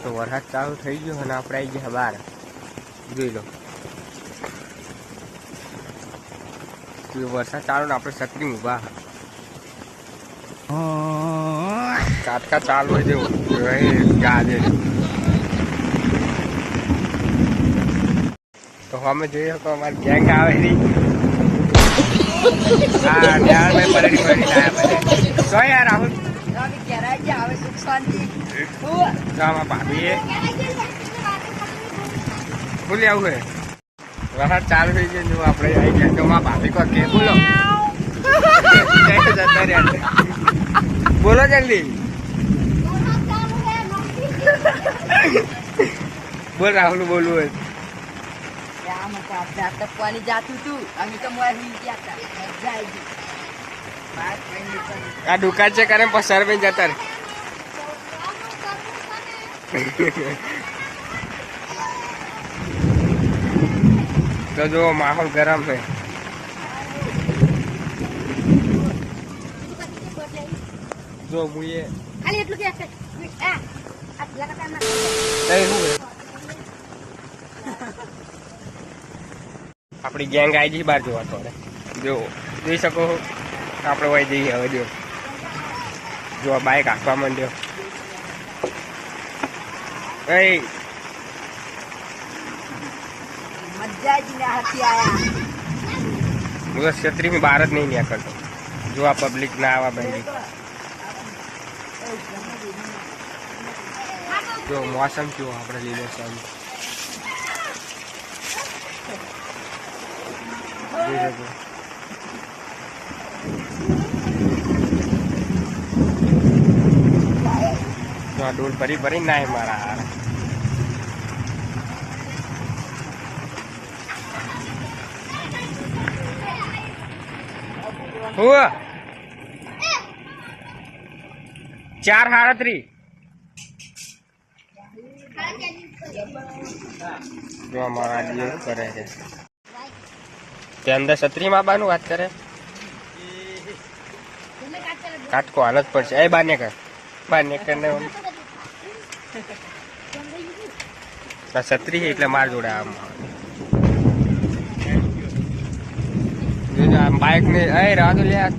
તો વરસાદ ચાલુ થઈ ગયો અને આપણે આવી ગયા બહાર જોઈ લો. વરસાદ ચાલુ ને આપણે છત્રી ઊભા કાટકા ચાલુ હોય જેવું ગાજે તો અમે જોઈએ તો અમારી ગેંગ આવે રહી હા ન્યાર મેં બધે તો યાર રાહુલ બોલી આવું હે. વરસાદ ચાલુ થઈ ગયો જો આપણે આવી ગયા. તો માં ભાભી કો કે બોલો. જતા રહ્યા બોલો જલ્દી. બોલ રાહુલ બોલવું હોય. ટપવાની જાતું તું અમે તો મોર હિલ ગયા હતા. મજા આવી ગઈ. આ દુકાન છે કરે પસાર સરબેન જતા તો જો માહોલ ગરમ છે. જો મુએ ખાલી એટલું કે આ, આ લગાતારમાં. તઈ શું છે? આપણી ગેંગ આવી જઈ બહાર જોવા તો જો, જોઈ શકો આપણે વહી જઈએ હવે, જો. જો બાઇક હાંકવા માંડ્યો. એ હું તો છત્રીની બહાર જ નહીં નીકળતો. જો આ પબ્લિક ના આવા બેઠી જો, મોસમ કેવો આપણે લીધો છે જોઈ શકો ભરી ભરી નાય મારા હારા. હું ચાર સાડત્રી જો આદમીઓ શું કરે છે. તે અંદર છત્રી માં બાનું વાત કરે કાટકો હાલ જ પડશે એ બાને કર બાને કર ને ઓમ. આ છત્રી છે એટલે માર જોડે આમ બાઇક ને એ રાધુ લે આ.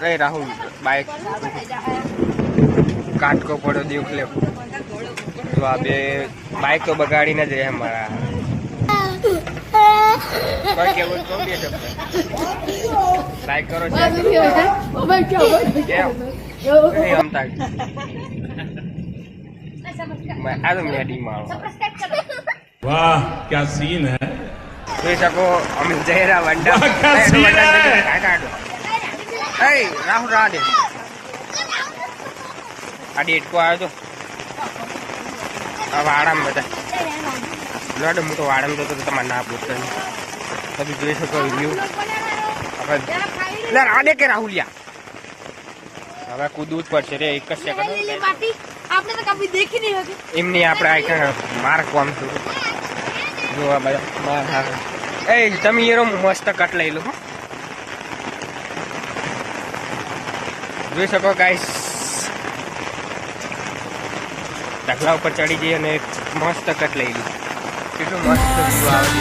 એ. એ રાહુલ બાઇક કાટકો પડ્યો દેખ લે તો આ બે બાઇક તો બગાડીને જ રહે મારા કોઈ કેવું તો બે શબ્દ લાઈક કરો શેર કરો કેમ એ અમતા આ તો મેડી મારો वाह क्या सीन है જોઈ શકો અમે જઈ રહ્યા વંડા Hey, Rahul Rade. Adik ku aja tuh. વાળામ બધા. બ્લડ હું તો વાળામ જતો તમારે ના પૂછતો તમે જોઈ શકો રિવ્યુ આપણે આડે કે રાહુલિયા? હવે કૂદવું જ પડશે રે એક જ સેકન્ડ આપણે તો કભી દેખી નહીં હતી. એમની આપણે આઈકન માર્ક આમ જોવા બધા એ તમે એરો મસ્ત કટ લઈ લો હા. જોઈ શકો ગાઈસ ઢગલા ઉપર ચડી ગઈ અને મસ્ત કટ લઈ લીધું. કેટલું મસ્ત આવે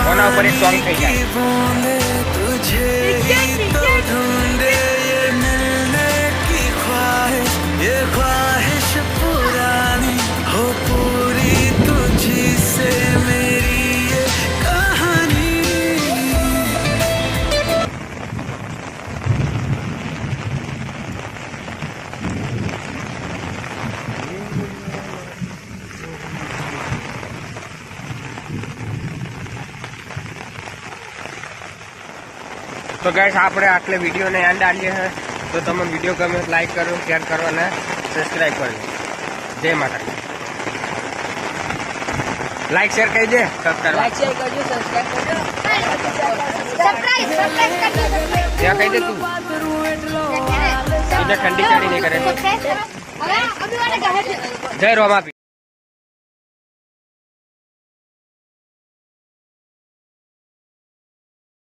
કોના ઉપર એક સોંગ થઈ જાય? તો ગાઈસ આપણે આટલે વિડીયોને એન્ડ આલીએ છે તો તમે વીડિયો ગમે લાઈક કરો શેર કરો અને સબસ્ક્રાઈબ કરજો જય માતા લાઈક શેર કરી દે. સબસ્ક્રાઈબ શેર કરજો ત્યાં કહી દે તું. ઠંડી ચાડી નહીં કરે. કહે જય રોમા